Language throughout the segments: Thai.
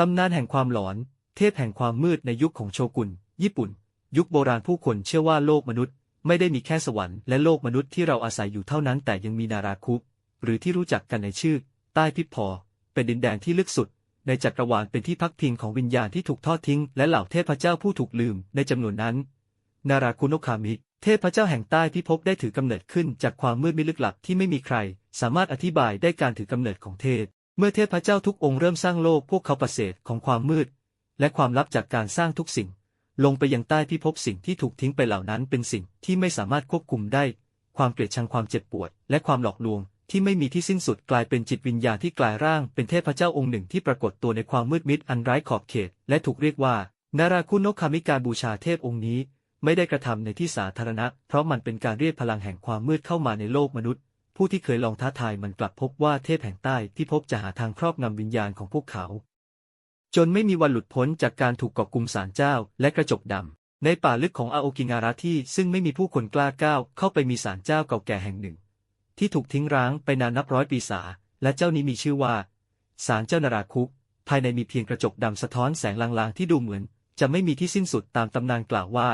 ตำนานแห่งความหลอน เทพแห่งความมืดในยุคของโชกุน ญี่ปุ่น ยุคโบราณผู้คนเชื่อว่าโลกมนุษย์ ไม่ได้มีแค่สวรรค์และโลกมนุษย์ที่เราอาศัยอยู่เท่านั้นแต่ยังมีนาราคุ หรือที่รู้จักกันในชื่อ ใต้พิภพอ เป็นดินแดนที่ลึกสุด ในจักรวาลเป็นที่พักพิงของวิญญาณที่ถูกทอดทิ้ง และเหล่าเทพเจ้าผู้ถูกลืมในจำนวนนั้น นาราคุโนคามิ เทพเจ้าแห่งใต้พิภพได้ถือกำเนิดขึ้นจากความมืดมิลึกลับที่ไม่มีใคร สามารถอธิบายได้การถือกำเนิดของเทพ เมื่อเทพเจ้าทุกองค์เริ่มสร้างโลกพวกเขาประเสริฐของความมืด และความลับจากการสร้างทุกสิ่ง ลงไปยังใต้พิภพสิ่งที่ถูกทิ้งไปเหล่านั้นเป็นสิ่งที่ไม่สามารถควบคุมได้ ความเกลียดชังความเจ็บปวด และความหลอกลวงที่ไม่มีที่สิ้นสุดกลายเป็นจิตวิญญาณที่กลายร่างเป็นเทพเจ้าองค์หนึ่งที่ปรากฏตัวในความมืดมิดอันไร้ขอบเขต และถูกเรียกว่า นาราคุโนคามิการบูชาเทพองค์นี้ ไม่ได้กระทำในที่สาธารณะ เพราะมันเป็นการเรียกพลังแห่งความมืดเข้ามาในโลกมนุษย์ ผู้ที่เคยลองท้าทายมันกลับพบว่าเทพแห่งใต้ที่พบจะหาทางครอบงำวิญญาณของพวกเขา จนไม่มีวันหลุดพ้นจากการถูกกาะกลุ่มสารเจ้าและกระจกดำในป่าลึกของอาโอกิงาระที่ซึ่งไม่มีผู้คนกล้าก้าวเข้าไปมีสารเจ้าเก่าแก่แห่งหนึ่ง ที่ถูกทิ้งร้างไปนานนับร้อยปีสาและเจ้านี้มีชื่อว่าสารเจ้านาราคุภายในมีเพียงกระจกดำสะท้อนแสงลางๆ ที่ดูเหมือน จะไม่มีที่สิ้นสุดตามตำนานกล่าวว่า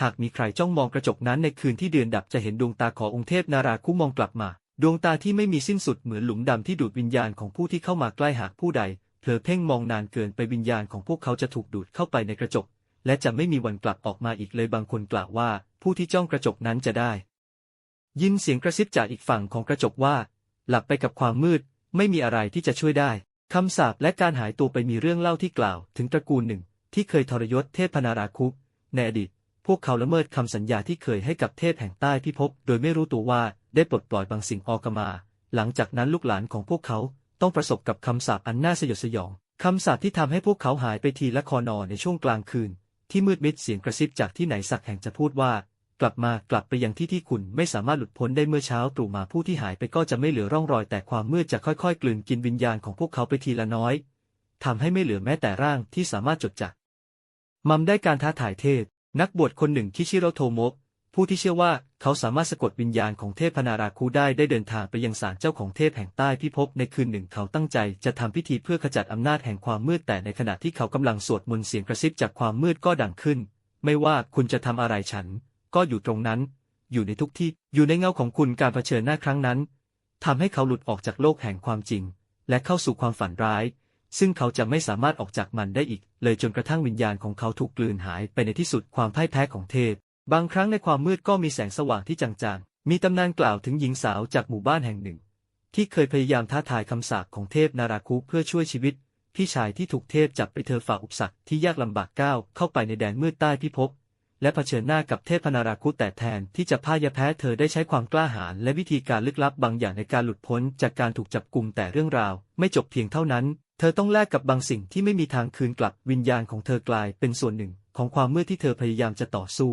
หากมีใครจ้องมองกระจกนั้นในคืนที่เดือนดับจะเห็นดวงตาขององค์เทพนาราคุมองกลับมา ดวงตาที่ไม่มีสิ้นสุดเหมือนหลุมดำที่ดูดวิญญาณของผู้ที่เข้ามาใกล้หากผู้ใดเผลอเพ่งมองนานเกินไปวิญญาณของพวกเขาจะถูกดูดเข้าไปในกระจก และจะไม่มีวันกลับออกมาอีกเลยบางคนกล่าวว่า ผู้ที่จ้องกระจกนั้นจะได้ ยินเสียงกระซิบจากอีกฝั่งของกระจกว่า หลับไปกับความมืด ไม่มีอะไรที่จะช่วยได้คำสาปและการหายตัวไปมีเรื่องเล่าที่กล่าว ถึงตระกูลหนึ่ง ที่เคยทรยศเทพพนาราคุในอดีต พวกเขาละเมิดคำสัญญาที่เคยให้กับเทพแห่งใต้พิภพโดยไม่รู้ตัวว่าได้ปลดปล่อยบางสิ่งออกมา หลังจากนั้นลูกหลานของพวกเขาต้องประสบกับคำสาปอันน่าสยดสยอง คำสาปที่ทำให้พวกเขาหายไปทีละคอนอในช่วงกลางคืน ที่มืดมิดเสียงกระซิบจากที่ไหนสักแห่งจะพูดว่า กลับมากลับไปยังที่ที่คุณไม่สามารถหลุดพ้นได้เมื่อเช้าตรู่มาผู้ที่หายไปก็จะไม่เหลือร่องรอยแต่ความมืดจะค่อยๆ กลืนกินวิญญาณของพวกเขาไปทีละน้อยทำให้ไม่เหลือแม้แต่ร่างที่สามารถจดจักมัมได้การท้าทายเทพ นักบวชคนหนึ่งคิชิโรโทโมะผู้ที่เชื่อว่าเขาสามารถสะกดวิญญาณของเทพพนาราคูได้ได้เดินทางไปยังศาลเจ้าของเทพแห่งใต้พิภพในคืนหนึ่งเขาตั้งใจจะทำพิธีเพื่อขจัดอำนาจแห่งความมืดแต่ในขณะที่เขากำลังสวดมนต์เสียงกระซิบจากความมืดก็ดังขึ้น ไม่ว่าคุณจะทำอะไรฉัน ก็อยู่ตรงนั้น อยู่ในทุกที่อยู่ในเงาของคุณการเผชิญหน้าครั้งนั้นทำให้เขาหลุดออกจากโลกแห่งความจริง และเข้าสู่ความฝันร้าย ซึ่งเขาจะไม่สามารถออกจากมันได้อีก เลยจนกระทั่งวิญญาณของเขาถูกกลืนหายไปในที่สุดความพ่ายแพ้ของเทพ บางครั้งในความมืดก็มีแสงสว่างที่จางๆ มีตำนานกล่าวถึงหญิงสาวจากหมู่บ้านแห่งหนึ่ง ที่เคยพยายามท้าทายคำสาปของเทพนาราคุเพื่อช่วยชีวิต พี่ชายที่ถูกเทพจับไปเธอฝ่าอุปสรรคที่ยากลำบากก้าวเข้าไปในแดนมืดใต้พิภพและเผชิญหน้ากับเทพนาราคุแต่แทนที่จะพ่ายแพ้เธอได้ใช้ความกล้าหาญและวิธีการลึกลับบางอย่างในการหลุดพ้นจากการถูกจับกลุ่มแต่เรื่องราว ไม่จบเพียงเท่านั้น เธอต้องแลกกับบางสิ่งที่ไม่มีทางคืนกลับวิญญาณของเธอกลายเป็นส่วนหนึ่งของความมืดที่เธอพยายามจะต่อสู้